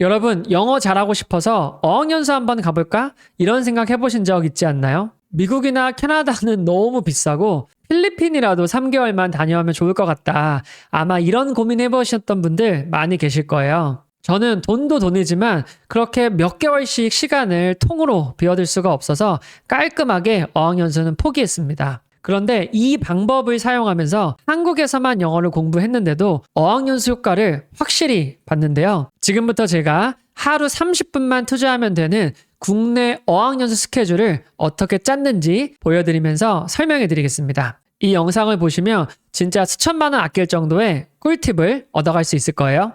여러분, 영어 잘하고 싶어서 어학연수 한번 가볼까? 이런 생각 해보신 적 있지 않나요? 미국이나 캐나다는 너무 비싸고 필리핀이라도 3개월만 다녀오면 좋을 것 같다. 아마 이런 고민 해보셨던 분들 많이 계실 거예요. 저는 돈도 돈이지만 그렇게 몇 개월씩 시간을 통으로 비워둘 수가 없어서 깔끔하게 어학연수는 포기했습니다. 그런데 이 방법을 사용하면서 한국에서만 영어를 공부했는데도 어학연수 효과를 확실히 봤는데요. 지금부터 제가 하루 30분만 투자하면 되는 국내 어학연수 스케줄을 어떻게 짰는지 보여드리면서 설명해 드리겠습니다. 이 영상을 보시면 진짜 수천만 원 아낄 정도의 꿀팁을 얻어갈 수 있을 거예요.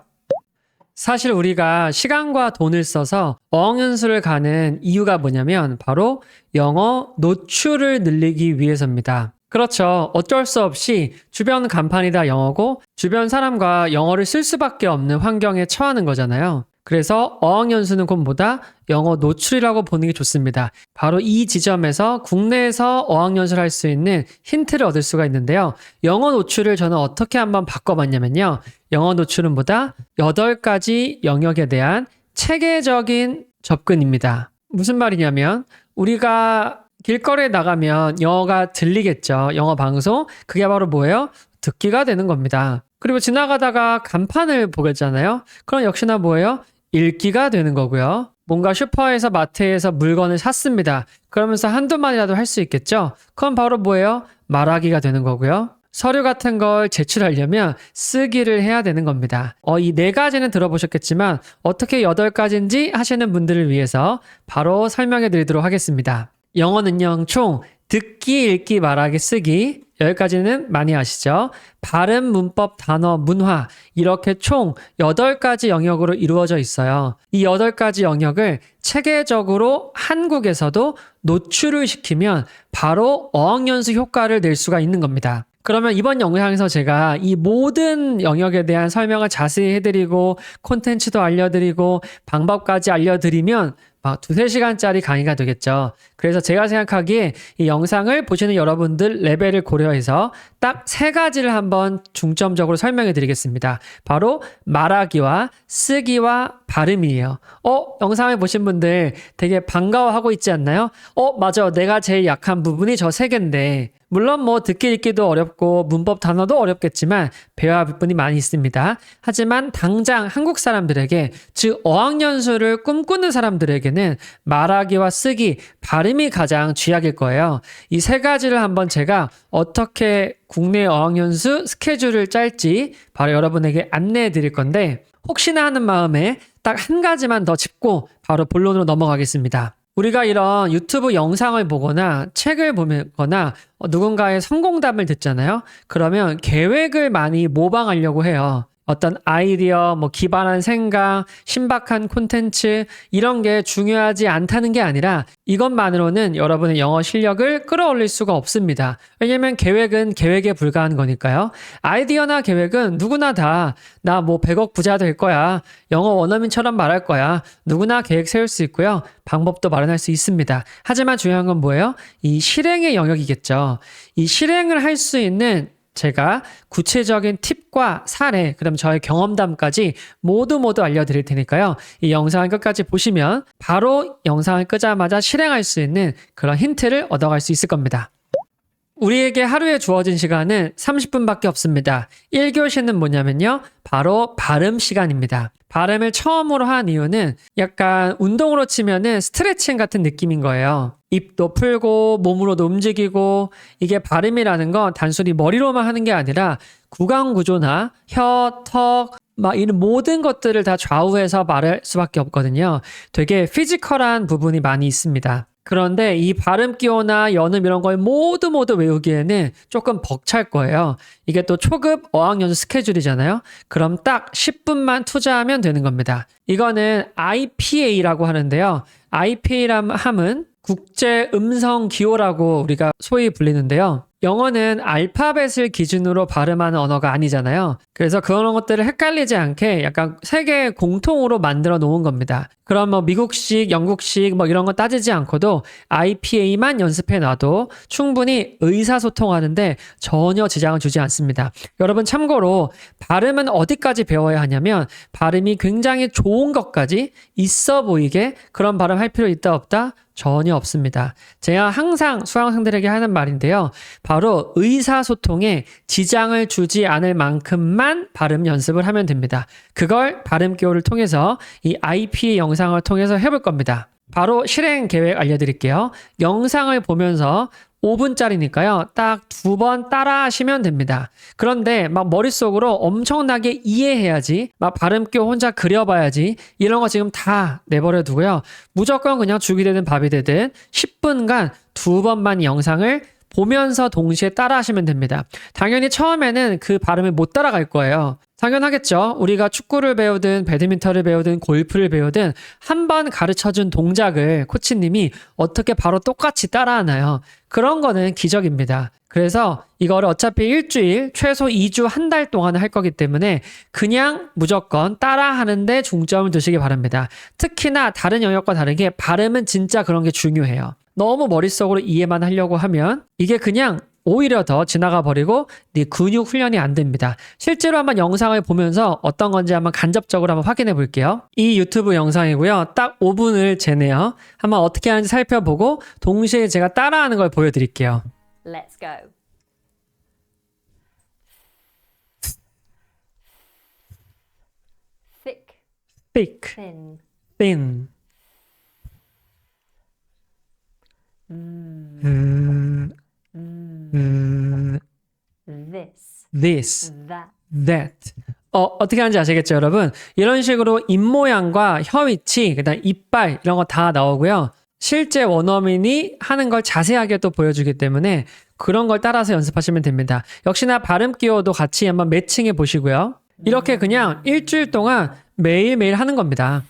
사실 우리가 시간과 돈을 써서 어학연수를 가는 이유가 뭐냐면 바로 영어 노출을 늘리기 위해서입니다. 그렇죠. 어쩔 수 없이 주변 간판이 다 영어고 주변 사람과 영어를 쓸 수밖에 없는 환경에 처하는 거잖아요. 그래서 어학연수는 곧 뭐다? 영어 노출이라고 보는 게 좋습니다. 바로 이 지점에서 국내에서 어학연수를 할 수 있는 힌트를 얻을 수가 있는데요. 영어 노출을 저는 어떻게 한번 바꿔봤냐면요. 영어 노출은 뭐다? 8가지 영역에 대한 체계적인 접근입니다. 무슨 말이냐면 우리가 길거리에 나가면 영어가 들리겠죠. 영어 방송. 그게 바로 뭐예요? 듣기가 되는 겁니다. 그리고 지나가다가 간판을 보겠잖아요. 그럼 역시나 뭐예요? 읽기가 되는 거고요. 뭔가 슈퍼에서 마트에서 물건을 샀습니다. 그러면서 한두 마디라도 할 수 있겠죠? 그럼 바로 뭐예요? 말하기가 되는 거고요. 서류 같은 걸 제출하려면 쓰기를 해야 되는 겁니다. 어, 이 네 가지는 들어보셨겠지만 어떻게 여덟 가지인지 하시는 분들을 위해서 바로 설명해 드리도록 하겠습니다. 영어는요, 총 듣기, 읽기, 말하기, 쓰기 여기까지는 많이 아시죠? 발음, 문법, 단어, 문화 이렇게 총 8가지 영역으로 이루어져 있어요. 이 8가지 영역을 체계적으로 한국에서도 노출을 시키면 바로 어학연수 효과를 낼 수가 있는 겁니다. 그러면 이번 영상에서 제가 이 모든 영역에 대한 설명을 자세히 해드리고 콘텐츠도 알려드리고 방법까지 알려드리면 막 두세 시간짜리 강의가 되겠죠. 그래서 제가 생각하기에 이 영상을 보시는 여러분들 레벨을 고려해서 딱 세 가지를 한번 중점적으로 설명해 드리겠습니다. 바로 말하기와 쓰기와 발음이에요. 어, 영상을 보신 분들 되게 반가워하고 있지 않나요? 어, 맞아. 내가 제일 약한 부분이 저 세 개인데. 물론 뭐 듣기 읽기도 어렵고 문법 단어도 어렵겠지만 배워야 할 부분이 많이 있습니다. 하지만 당장 한국 사람들에게 즉 어학연수를 꿈꾸는 사람들에게 는 말하기와 쓰기, 발음이 가장 쥐약일 거예요. 이 세 가지를 한번 제가 어떻게 국내 어학연수 스케줄을 짤지 바로 여러분에게 안내해 드릴 건데 혹시나 하는 마음에 딱 한 가지만 더 짚고 바로 본론으로 넘어가겠습니다. 우리가 이런 유튜브 영상을 보거나 책을 보거나 어, 누군가의 성공담을 듣잖아요. 그러면 계획을 많이 모방하려고 해요. 어떤 아이디어, 뭐 기발한 생각, 신박한 콘텐츠 이런 게 중요하지 않다는 게 아니라 이것만으로는 여러분의 영어 실력을 끌어올릴 수가 없습니다. 왜냐면 계획은 계획에 불과한 거니까요. 아이디어나 계획은 누구나 다 나 뭐 100억 부자 될 거야. 영어 원어민처럼 말할 거야. 누구나 계획 세울 수 있고요. 방법도 마련할 수 있습니다. 하지만 중요한 건 뭐예요? 이 실행의 영역이겠죠. 이 실행을 할 수 있는 제가 구체적인 팁과 사례, 그럼 저의 경험담까지 모두 모두 알려드릴 테니까요. 이 영상을 끝까지 보시면 바로 영상을 끄자마자 실행할 수 있는 그런 힌트를 얻어갈 수 있을 겁니다. 우리에게 하루에 주어진 시간은 30분밖에 없습니다. 1교시는 뭐냐면요. 바로 발음 시간입니다. 발음을 처음으로 한 이유는 약간 운동으로 치면은 스트레칭 같은 느낌인 거예요. 입도 풀고 몸으로도 움직이고 이게 발음이라는 건 단순히 머리로만 하는 게 아니라 구강 구조나 혀, 턱, 막 이런 모든 것들을 다 좌우해서 말할 수밖에 없거든요. 되게 피지컬한 부분이 많이 있습니다. 그런데 이 발음 기호나 연음 이런 걸 모두 모두 외우기에는 조금 벅찰 거예요. 이게 또 초급 어학 연수 스케줄이잖아요. 그럼 딱 10분만 투자하면 되는 겁니다. 이거는 IPA라고 하는데요. IPA란 함은 국제 음성 기호라고 우리가 소위 불리는데요. 영어는 알파벳을 기준으로 발음하는 언어가 아니잖아요. 그래서 그런 것들을 헷갈리지 않게 약간 세계 공통으로 만들어 놓은 겁니다. 그럼 뭐 미국식, 영국식 뭐 이런 거 따지지 않고도 IPA만 연습해 놔도 충분히 의사소통하는데 전혀 지장을 주지 않습니다. 여러분 참고로 발음은 어디까지 배워야 하냐면 발음이 굉장히 좋은 것까지 있어 보이게 그런 발음 할 필요 있다 없다? 전혀 없습니다. 제가 항상 수강생들에게 하는 말인데요. 바로 의사소통에 지장을 주지 않을 만큼만 발음 연습을 하면 됩니다. 그걸 발음 기호를 통해서 이 IP 영상을 통해서 해볼 겁니다. 바로 실행 계획 알려드릴게요. 영상을 보면서 5분짜리니까요. 딱 두 번 따라 하시면 됩니다. 그런데 막 머릿속으로 엄청나게 이해해야지, 막 발음표 혼자 그려봐야지, 이런 거 지금 다 내버려 두고요. 무조건 그냥 죽이 되든 밥이 되든 10분간 두 번만 이 영상을 보면서 동시에 따라 하시면 됩니다. 당연히 처음에는 그 발음을 못 따라갈 거예요. 당연하겠죠. 우리가 축구를 배우든 배드민턴을 배우든 골프를 배우든 한 번 가르쳐 준 동작을 코치님이 어떻게 바로 똑같이 따라하나요? 그런 거는 기적입니다. 그래서 이거를 어차피 일주일, 최소 2주, 한 달 동안 할 거기 때문에 그냥 무조건 따라하는데 중점을 두시기 바랍니다. 특히나 다른 영역과 다르게 발음은 진짜 그런 게 중요해요. 너무 머릿속으로 이해만 하려고 하면 이게 그냥 오히려 더 지나가 버리고 네 근육 훈련이 안 됩니다. 실제로 한번 영상을 보면서 어떤 건지 한번 간접적으로 한번 확인해 볼게요. 이 유튜브 영상이고요. 딱 5분을 재네요. 한번 어떻게 하는지 살펴보고 동시에 제가 따라하는 걸 보여드릴게요. Let's go. Thick, thick, thin, thin. 음, 음, this, that. 어, 어떻게 하는지 아시겠죠, 여러분? 이런 식으로 입모양과 혀 위치, 그 다음 이빨, 이런 거 다 나오고요. 실제 원어민이 하는 걸 자세하게 또 보여주기 때문에 그런 걸 따라서 연습하시면 됩니다. 역시나 발음 기호도 같이 한번 매칭해 보시고요. 이렇게 그냥 일주일 동안 매일매일 하는 겁니다.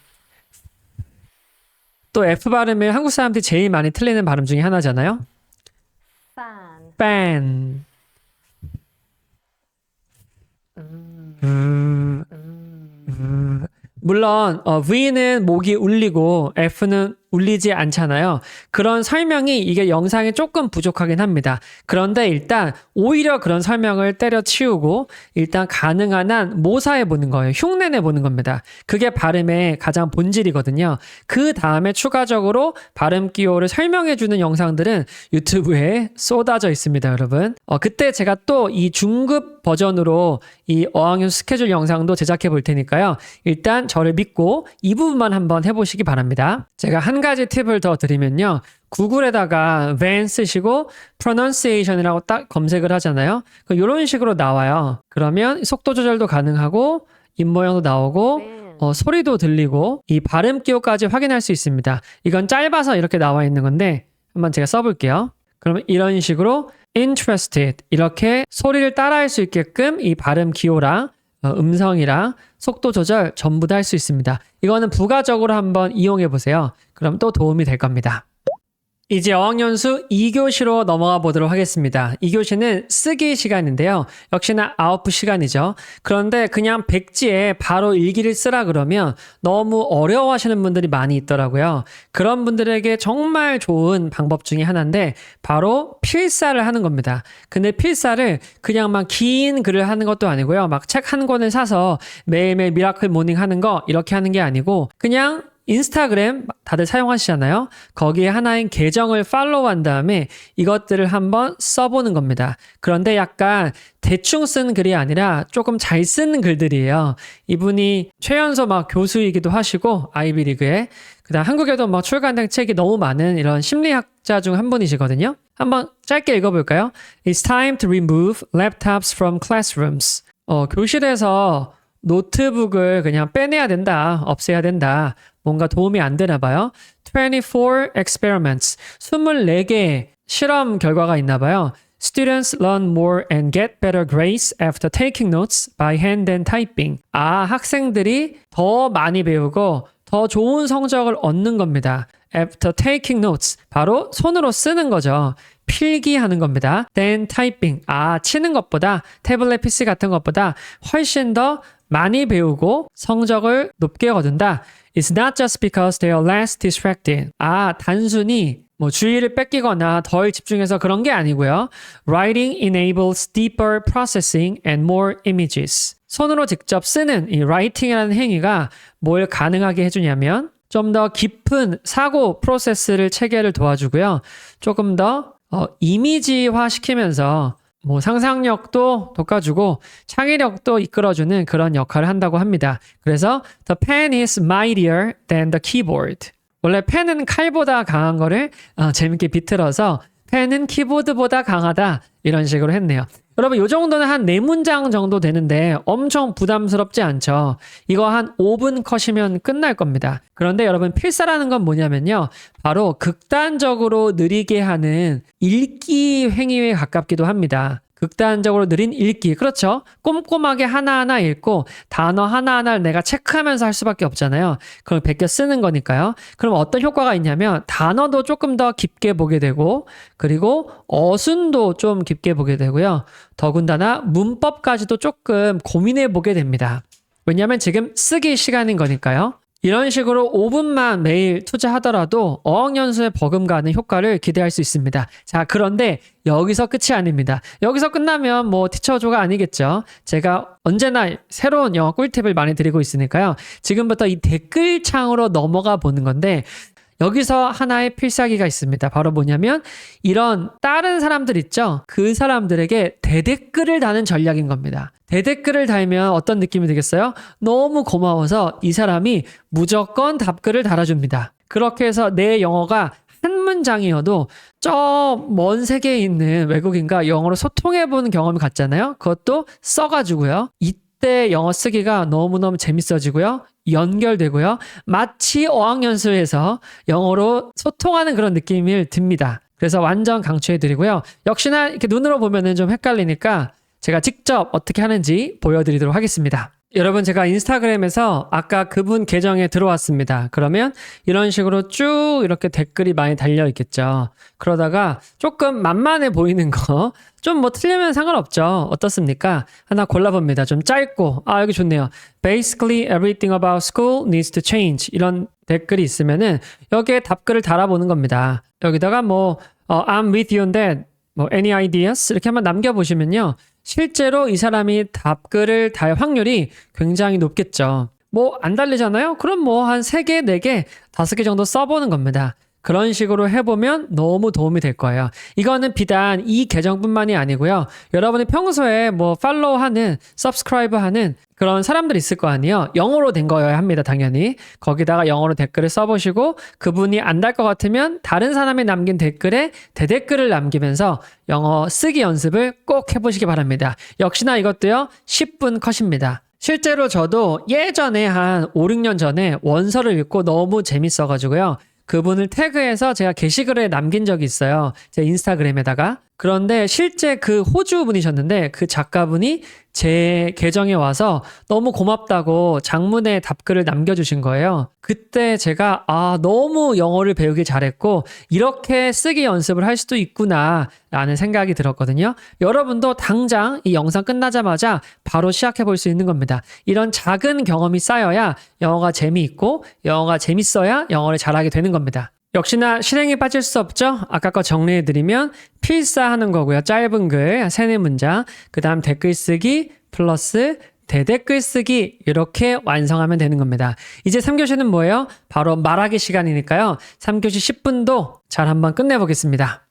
또 F 발음을 한국 사람들이 제일 많이 틀리는 발음 중에 하나잖아요. Fan, fan. 음, 음. 물론 어, V는 목이 울리고 F는 울리지 않잖아요. 그런 설명이 이게 영상이 조금 부족하긴 합니다. 그런데 일단 오히려 그런 설명을 때려치우고 일단 가능한 한 모사해 보는 거예요. 흉내내 보는 겁니다. 그게 발음의 가장 본질이거든요. 그 다음에 추가적으로 발음 기호를 설명해 주는 영상들은 유튜브에 쏟아져 있습니다, 여러분. 어, 그때 제가 또 이 중급 버전으로 이 어학연 스케줄 영상도 제작해 볼 테니까요. 일단 저를 믿고 이 부분만 한번 해보시기 바랍니다. 제가 한 가지 팁을 더 드리면요. 구글에다가 van 쓰시고 pronunciation이라고 딱 검색을 하잖아요. 이런 식으로 나와요. 그러면 속도 조절도 가능하고 입 모양도 나오고 thin, 어, 소리도 들리고 이 발음 기호까지 확인할 수 있습니다. 이건 짧아서 이렇게 나와 있는 건데 한번 제가 써볼게요. 그러면 이런 식으로 interested 이렇게 소리를 따라할 수 있게끔 이 발음 기호랑 어, 음성이랑 속도 조절 전부 다 할 수 있습니다. 이거는 부가적으로 한번 이용해 보세요. 그럼 또 도움이 될 겁니다. 이제 어학연수 2교시로 넘어가 보도록 하겠습니다. 2교시는 쓰기 시간인데요. 역시나 아웃풋 시간이죠. 그런데 그냥 백지에 바로 일기를 쓰라 그러면 너무 어려워하시는 분들이 많이 있더라고요. 그런 분들에게 정말 좋은 방법 중에 하나인데 바로 필사를 하는 겁니다. 근데 필사를 그냥 막 긴 글을 하는 것도 아니고요. 막 책 한 권을 사서 매일매일 미라클 모닝 하는 거 이렇게 하는 게 아니고 그냥 인스타그램 다들 사용하시잖아요. 거기에 하나인 계정을 팔로우한 다음에 이것들을 한번 써보는 겁니다. 그런데 약간 대충 쓴 글이 아니라 조금 잘 쓰는 글들이에요. 이분이 최연소 막 교수이기도 하시고 아이비리그에 그다음 한국에도 막 출간된 책이 너무 많은 이런 심리학자 중 한 분이시거든요. 한번 짧게 읽어볼까요? It's time to remove laptops from classrooms. 어, 교실에서 노트북을 그냥 빼내야 된다, 없애야 된다. 뭔가 도움이 안 되나 봐요. 24 experiments. 24개 실험 결과가 있나 봐요. Students learn more and get better grades after taking notes by hand and typing. 아, 학생들이 더 많이 배우고 더 좋은 성적을 얻는 겁니다. After taking notes, 바로 손으로 쓰는 거죠. 필기하는 겁니다. Then typing, 아 치는 것보다 태블릿 PC 같은 것보다 훨씬 더 많이 배우고 성적을 높게 거둔다. It's not just because they are less distracted. 아 단순히 뭐 주의를 뺏기거나 덜 집중해서 그런 게 아니고요. Writing enables deeper processing and more images. 손으로 직접 쓰는 이 writing이라는 행위가 뭘 가능하게 해주냐면 좀 더 깊은 사고 프로세스를 체계를 도와주고요. 조금 더 어, 이미지화 시키면서 뭐 상상력도 돋궈주고 창의력도 이끌어주는 그런 역할을 한다고 합니다. 그래서 the pen is mightier than the keyboard. 원래 펜은 칼보다 강한 거를 어, 재밌게 비틀어서 펜은 키보드보다 강하다 이런 식으로 했네요. 여러분 이 정도는 한네 문장 정도 되는데 엄청 부담스럽지 않죠. 이거 한 5분 컷이면 끝날 겁니다. 그런데 여러분 필사라는 건 뭐냐면요. 바로 극단적으로 느리게 하는 읽기 행위에 가깝기도 합니다. 극단적으로 느린 읽기. 그렇죠. 꼼꼼하게 하나하나 읽고 단어 하나하나를 내가 체크하면서 할 수밖에 없잖아요. 그걸 베껴 쓰는 거니까요. 그럼 어떤 효과가 있냐면 단어도 조금 더 깊게 보게 되고 그리고 어순도 좀 깊게 보게 되고요. 더군다나 문법까지도 조금 고민해 보게 됩니다. 왜냐하면 지금 쓰기 시간인 거니까요. 이런 식으로 5분만 매일 투자하더라도 어학연수에 버금가는 효과를 기대할 수 있습니다. 자, 그런데 여기서 끝이 아닙니다. 여기서 끝나면 뭐 티처조가 아니겠죠. 제가 언제나 새로운 영어 꿀팁을 많이 드리고 있으니까요. 지금부터 이 댓글 창으로 넘어가 보는 건데 여기서 하나의 필살기가 있습니다. 바로 뭐냐면 이런 다른 사람들 있죠. 그 사람들에게 대댓글을 다는 전략인 겁니다. 대댓글을 달면 어떤 느낌이 들겠어요? 너무 고마워서 이 사람이 무조건 답글을 달아줍니다. 그렇게 해서 내 영어가 한 문장이어도 저 먼 세계에 있는 외국인과 영어로 소통해보는 경험을 갖잖아요. 그것도 써가지고요. 이때 영어 쓰기가 너무너무 재밌어지고요. 연결되고요. 마치 어학연수에서 영어로 소통하는 그런 느낌을 듭니다. 그래서 완전 강추해 드리고요. 역시나 이렇게 눈으로 보면은 좀 헷갈리니까 제가 직접 어떻게 하는지 보여드리도록 하겠습니다. 여러분 제가 인스타그램에서 아까 그분 계정에 들어왔습니다. 그러면 이런 식으로 쭉 이렇게 댓글이 많이 달려 있겠죠. 그러다가 조금 만만해 보이는 거 좀 뭐 틀리면 상관없죠. 어떻습니까? 하나 골라봅니다. 좀 짧고 아 여기 좋네요. Basically everything about school needs to change 이런 댓글이 있으면은 여기에 답글을 달아보는 겁니다. 여기다가 뭐 어, I'm with you on that 뭐 any ideas 이렇게 한번 남겨보시면요. 실제로 이 사람이 답글을 달 확률이 굉장히 높겠죠. 뭐 안 달리잖아요? 그럼 뭐 한 3개, 4개, 5개 정도 써보는 겁니다. 그런 식으로 해보면 너무 도움이 될 거예요. 이거는 비단 이 계정뿐만이 아니고요. 여러분이 평소에 뭐 팔로우하는, subscribe하는 그런 사람들 있을 거 아니에요. 영어로 된 거여야 합니다, 당연히. 거기다가 영어로 댓글을 써보시고 그분이 안 달 것 같으면 다른 사람이 남긴 댓글에 대댓글을 남기면서 영어 쓰기 연습을 꼭 해보시기 바랍니다. 역시나 이것도요, 10분 컷입니다. 실제로 저도 예전에 한 5, 6년 전에 원서를 읽고 너무 재밌어가지고요. 그분을 태그해서 제가 게시글에 남긴 적이 있어요. 제 인스타그램에다가. 그런데 실제 그 호주 분이셨는데 그 작가분이 제 계정에 와서 너무 고맙다고 장문의 답글을 남겨주신 거예요. 그때 제가 아, 너무 영어를 배우기 잘했고 이렇게 쓰기 연습을 할 수도 있구나 라는 생각이 들었거든요. 여러분도 당장 이 영상 끝나자마자 바로 시작해 볼 수 있는 겁니다. 이런 작은 경험이 쌓여야 영어가 재미있고 영어가 재밌어야 영어를 잘하게 되는 겁니다. 역시나 실행에 빠질 수 없죠. 아까 거 정리해드리면 필사하는 거고요. 짧은 글 세네 문장, 그 다음 댓글 쓰기 플러스 대댓글 쓰기 이렇게 완성하면 되는 겁니다. 이제 3교시는 뭐예요? 바로 말하기 시간이니까요. 3교시 10분도 잘 한번 끝내보겠습니다.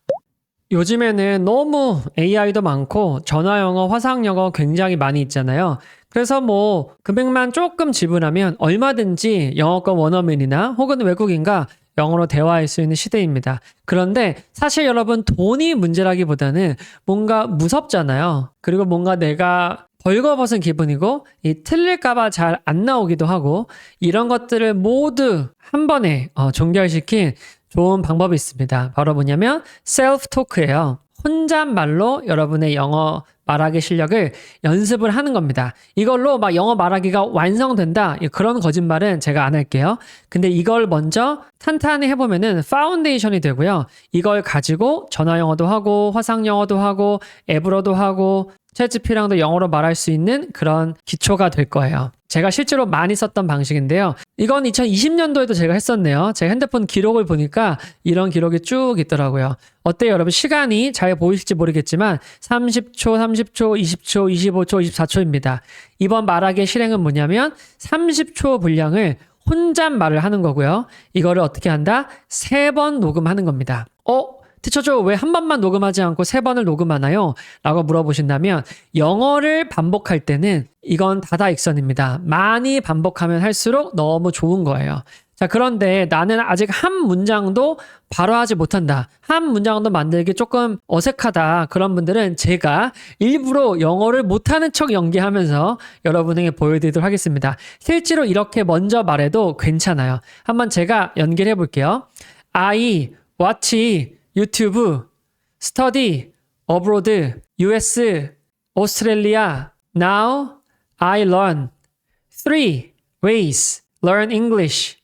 요즘에는 너무 AI도 많고 전화 영어, 화상 영어 굉장히 많이 있잖아요. 그래서 뭐 금액만 조금 지불하면 얼마든지 영어권 원어민이나 혹은 외국인과 영어로 대화할 수 있는 시대입니다. 그런데 사실 여러분 돈이 문제라기보다는 뭔가 무섭잖아요. 그리고 뭔가 내가 벌거벗은 기분이고 이 틀릴까봐 잘 안 나오기도 하고 이런 것들을 모두 한 번에 어, 종결시킨 좋은 방법이 있습니다. 바로 뭐냐면 셀프 토크예요. 혼잣말로 여러분의 영어 말하기 실력을 연습을 하는 겁니다. 이걸로 막 영어 말하기가 완성된다. 그런 거짓말은 제가 안 할게요. 근데 이걸 먼저 탄탄히 해보면은 파운데이션이 되고요. 이걸 가지고 전화 영어도 하고 화상 영어도 하고 앱으로도 하고 챗GPT랑도 영어로 말할 수 있는 그런 기초가 될 거예요. 제가 실제로 많이 썼던 방식인데요. 이건 2020년도에도 제가 했었네요. 제 핸드폰 기록을 보니까 이런 기록이 쭉 있더라고요. 어때요, 여러분? 시간이 잘 보이실지 모르겠지만 30초, 30초, 20초, 25초, 24초입니다. 이번 말하기의 실행은 뭐냐면 30초 분량을 혼잣말을 하는 거고요. 이거를 어떻게 한다? 세 번 녹음하는 겁니다. 어? 티처죠 왜한 번만 녹음하지 않고 세 번을 녹음하나요? 라고 물어보신다면 영어를 반복할 때는 이건 다다익선입니다. 많이 반복하면 할수록 너무 좋은 거예요. 자, 그런데 나는 아직 한 문장도 바로 하지 못한다. 한 문장도 만들기 조금 어색하다. 그런 분들은 제가 일부러 영어를 못하는 척 연기하면서 여러분에게 보여드리도록 하겠습니다. 실제로 이렇게 먼저 말해도 괜찮아요. 한번 제가 연기를 해볼게요. I watch 유튜브, study, abroad, US, Australia. Now I learn three ways learn English.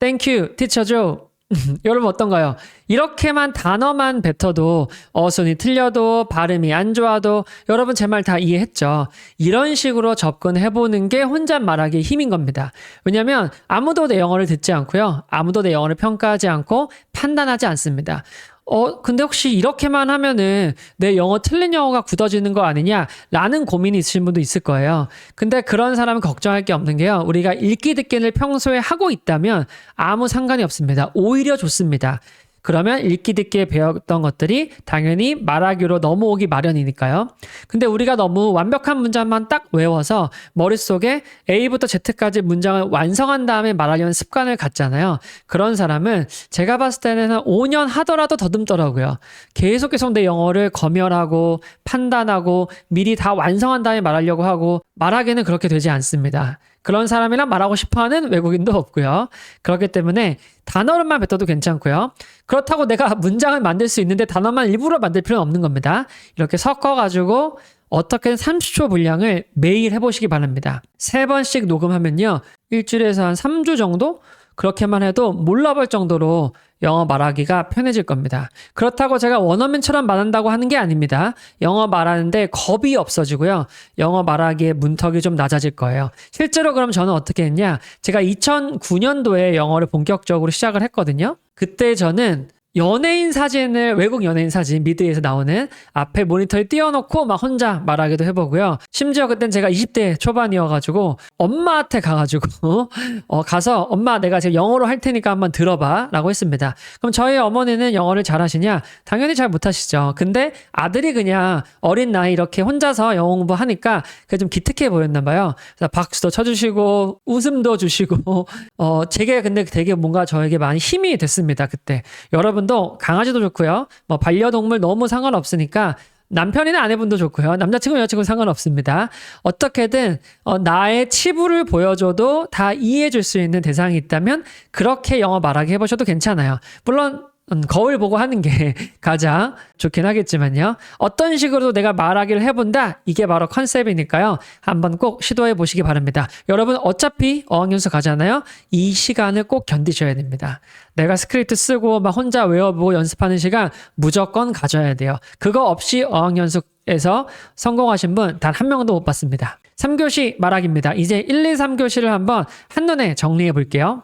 Thank you, teacher Joe. 여러분 어떤가요? 이렇게만 단어만 뱉어도 어순이 틀려도 발음이 안 좋아도 여러분 제 말 다 이해했죠. 이런 식으로 접근해보는 게 혼자 말하기의 힘인 겁니다. 왜냐면 아무도 내 영어를 듣지 않고요. 아무도 내 영어를 평가하지 않고 판단하지 않습니다. 어, 근데 혹시 이렇게만 하면은 내 영어 틀린 영어가 굳어지는 거 아니냐? 라는 고민이 있으신 분도 있을 거예요. 근데 그런 사람은 걱정할 게 없는 게요. 우리가 읽기 듣기를 평소에 하고 있다면 아무 상관이 없습니다. 오히려 좋습니다. 그러면 읽기 듣기에 배웠던 것들이 당연히 말하기로 넘어오기 마련이니까요. 근데 우리가 너무 완벽한 문장만 딱 외워서 머릿속에 A부터 Z까지 문장을 완성한 다음에 말하려는 습관을 갖잖아요. 그런 사람은 제가 봤을 때는 한 5년 하더라도 더듬더라고요. 계속 계속 내 영어를 검열하고 판단하고 미리 다 완성한 다음에 말하려고 하고 말하기는 그렇게 되지 않습니다. 그런 사람이랑 말하고 싶어 하는 외국인도 없고요. 그렇기 때문에 단어로만 뱉어도 괜찮고요. 그렇다고 내가 문장을 만들 수 있는데 단어만 일부러 만들 필요는 없는 겁니다. 이렇게 섞어가지고 어떻게든 30초 분량을 매일 해보시기 바랍니다. 세 번씩 녹음하면요. 일주일에서 한 3주 정도? 그렇게만 해도 몰라볼 정도로 영어 말하기가 편해질 겁니다. 그렇다고 제가 원어민처럼 말한다고 하는 게 아닙니다. 영어 말하는데 겁이 없어지고요. 영어 말하기의 문턱이 좀 낮아질 거예요. 실제로 그럼 저는 어떻게 했냐? 제가 2009년도에 영어를 본격적으로 시작을 했거든요. 그때 저는 연예인 사진을 외국 연예인 사진 미드에서 나오는 앞에 모니터에 띄워놓고 막 혼자 말하기도 해보고요. 심지어 그땐 제가 20대 초반이어가지고 엄마한테 가가지고 어, 가서 엄마 내가 지금 영어로 할 테니까 한번 들어봐라고 했습니다. 그럼 저희 어머니는 영어를 잘하시냐? 당연히 잘 못하시죠. 근데 아들이 그냥 어린 나이 이렇게 혼자서 영어 공부하니까 그게 좀 기특해 보였나 봐요. 박수도 쳐주시고 웃음도 주시고 어 제게 근데 되게 뭔가 저에게 많이 힘이 됐습니다. 그때 여러분. 여러분도 강아지도 좋고요. 뭐 반려동물 너무 상관없으니까 남편이나 아내분도 좋고요. 남자친구, 여자친구 상관없습니다. 어떻게든 어, 나의 치부를 보여줘도 다 이해해 줄 수 있는 대상이 있다면 그렇게 영어 말하기 해보셔도 괜찮아요. 물론 음, 거울 보고 하는 게 가장 좋긴 하겠지만요. 어떤 식으로 내가 말하기를 해본다. 이게 바로 컨셉이니까요. 한번 꼭 시도해 보시기 바랍니다. 여러분 어차피 어학연수 가잖아요. 이 시간을 꼭 견디셔야 됩니다. 내가 스크립트 쓰고 막 혼자 외워보고 연습하는 시간 무조건 가져야 돼요. 그거 없이 어학연수 에서 성공하신 분 단 한 명도 못 봤습니다. 3교시 말하기입니다. 이제 1, 2, 3교시를 한번 한눈에 정리해 볼게요.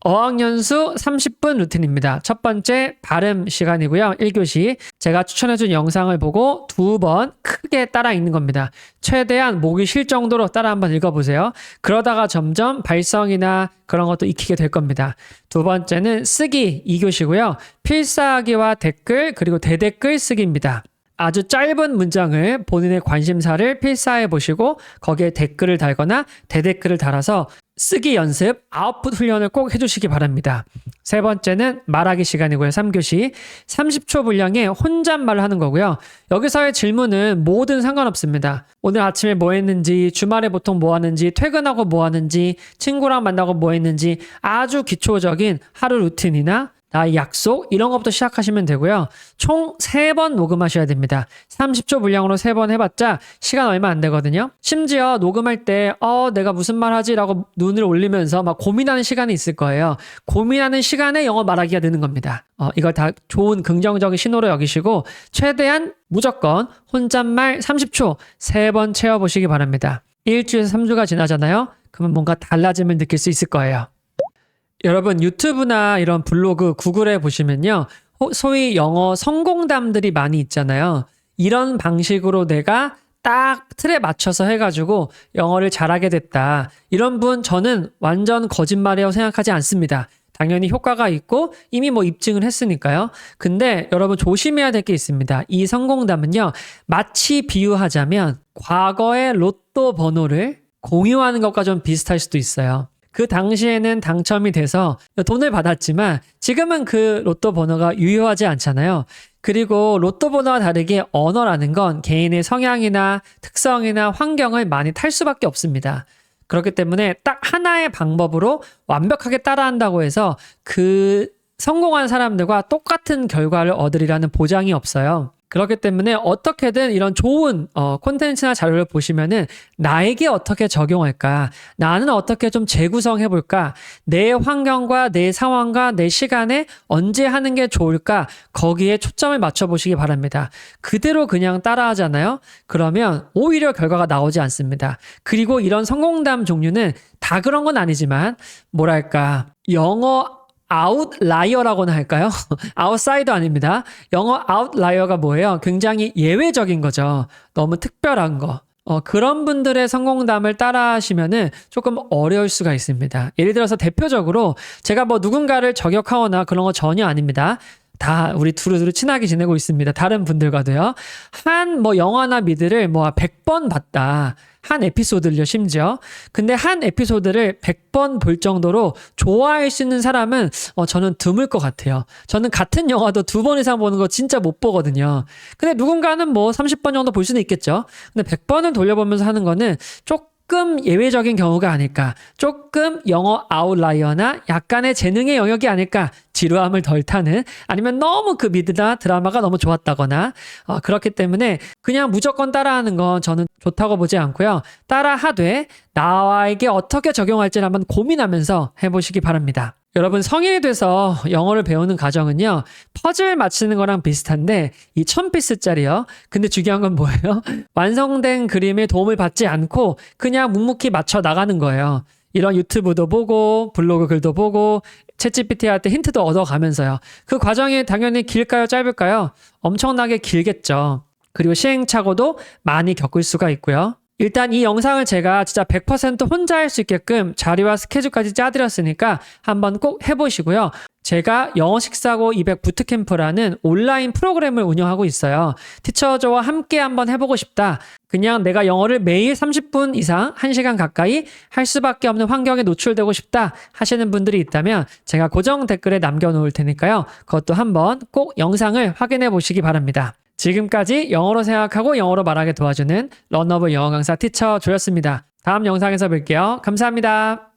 어학연수 30분 루틴입니다. 첫 번째 발음 시간이고요. 1교시. 제가 추천해준 영상을 보고 두 번 크게 따라 읽는 겁니다. 최대한 목이 쉴 정도로 따라 한번 읽어보세요. 그러다가 점점 발성이나 그런 것도 익히게 될 겁니다. 두 번째는 쓰기 2교시고요. 필사하기와 댓글 그리고 대댓글 쓰기입니다. 아주 짧은 문장을 본인의 관심사를 필사해 보시고 거기에 댓글을 달거나 대댓글을 달아서 쓰기 연습, 아웃풋 훈련을 꼭 해주시기 바랍니다. 세 번째는 말하기 시간이고요. 3교시. 30초 분량의 혼잣말을 하는 거고요. 여기서의 질문은 뭐든 상관없습니다. 오늘 아침에 뭐 했는지, 주말에 보통 뭐 하는지, 퇴근하고 뭐 하는지, 친구랑 만나고 뭐 했는지 아주 기초적인 하루 루틴이나 나의 약속 이런 것부터 시작하시면 되고요. 총 3번 녹음하셔야 됩니다. 30초 분량으로 3번 해봤자 시간 얼마 안 되거든요. 심지어 녹음할 때 어, 내가 무슨 말 하지라고 눈을 올리면서 막 고민하는 시간이 있을 거예요. 고민하는 시간에 영어 말하기가 느는 겁니다. 어, 이걸 다 좋은 긍정적인 신호로 여기시고 최대한 무조건 혼잣말 30초 3번 채워보시기 바랍니다. 일주에서 3주가 지나잖아요. 그러면 뭔가 달라짐을 느낄 수 있을 거예요. 여러분 유튜브나 이런 블로그 구글에 보시면요. 호- 소위 영어 성공담들이 많이 있잖아요. 이런 방식으로 내가 딱 틀에 맞춰서 해가지고 영어를 잘하게 됐다. 이런 분 저는 완전 거짓말이라고 생각하지 않습니다. 당연히 효과가 있고 이미 뭐 입증을 했으니까요. 근데 여러분 조심해야 될 게 있습니다. 이 성공담은요. 마치 비유하자면 과거의 로또 번호를 공유하는 것과 좀 비슷할 수도 있어요 그 당시에는 당첨이 돼서 돈을 받았지만 지금은 그 로또 번호가 유효하지 않잖아요. 그리고 로또 번호와 다르게 언어라는 건 개인의 성향이나 특성이나 환경을 많이 탈 수밖에 없습니다. 그렇기 때문에 딱 하나의 방법으로 완벽하게 따라한다고 해서 그 성공한 사람들과 똑같은 결과를 얻으리라는 보장이 없어요. 그렇기 때문에 어떻게든 이런 좋은 어, 콘텐츠나 자료를 보시면은 나에게 어떻게 적용할까? 나는 어떻게 좀 재구성해 볼까? 내 환경과 내 상황과 내 시간에 언제 하는 게 좋을까? 거기에 초점을 맞춰 보시기 바랍니다. 그대로 그냥 따라 하잖아요? 그러면 오히려 결과가 나오지 않습니다. 그리고 이런 성공담 종류는 다 그런 건 아니지만 뭐랄까? 영어 아웃라이어라고나 할까요? 아웃사이더 아닙니다. 영어 아웃라이어가 뭐예요? 굉장히 예외적인 거죠. 너무 특별한 거. 어, 그런 분들의 성공담을 따라 하시면은 조금 어려울 수가 있습니다. 예를 들어서 대표적으로 제가 뭐 누군가를 저격하거나 그런 거 전혀 아닙니다. 다 우리 두루두루 친하게 지내고 있습니다. 다른 분들과도요. 한 뭐 영화나 미드를 뭐 100번 봤다. 한 에피소드를요, 심지어. 근데 한 에피소드를 100번 볼 정도로 좋아할 수 있는 사람은 어, 저는 드물 것 같아요. 저는 같은 영화도 두 번 이상 보는 거 진짜 못 보거든요. 근데 누군가는 뭐 30번 정도 볼 수는 있겠죠. 근데 100번을 돌려보면서 하는 거는 조금 예외적인 경우가 아닐까. 조금 영어 아웃라이어나 약간의 재능의 영역이 아닐까. 지루함을 덜 타는 아니면 너무 그 미드나 드라마가 너무 좋았다거나 어, 그렇기 때문에 그냥 무조건 따라하는 건 저는 좋다고 보지 않고요. 따라하되 나에게 어떻게 적용할지 를 한번 고민하면서 해보시기 바랍니다. 여러분 성인이 돼서 영어를 배우는 과정은요 퍼즐 맞추는 거랑 비슷한데 이 1000피스짜리요. 근데 중요한 건 뭐예요? 완성된 그림에 도움을 받지 않고 그냥 묵묵히 맞춰 나가는 거예요. 이런 유튜브도 보고 블로그 글도 보고 챗GPT 할 때 힌트도 얻어가면서요. 그 과정이 당연히 길까요? 짧을까요? 엄청나게 길겠죠. 그리고 시행착오도 많이 겪을 수가 있고요 일단 이 영상을 제가 진짜 100% 혼자 할 수 있게끔 자료와 스케줄까지 짜드렸으니까 한번 꼭 해보시고요. 제가 영어 식사고 200 부트캠프라는 온라인 프로그램을 운영하고 있어요. 티처저와 함께 한번 해보고 싶다. 그냥 내가 영어를 매일 30분 이상 1시간 가까이 할 수밖에 없는 환경에 노출되고 싶다 하시는 분들이 있다면 제가 고정 댓글에 남겨놓을 테니까요. 그것도 한번 꼭 영상을 확인해 보시기 바랍니다. 지금까지 영어로 생각하고 영어로 말하게 도와주는 런너블 영어 강사 티처 조였습니다. 다음 영상에서 뵐게요. 감사합니다.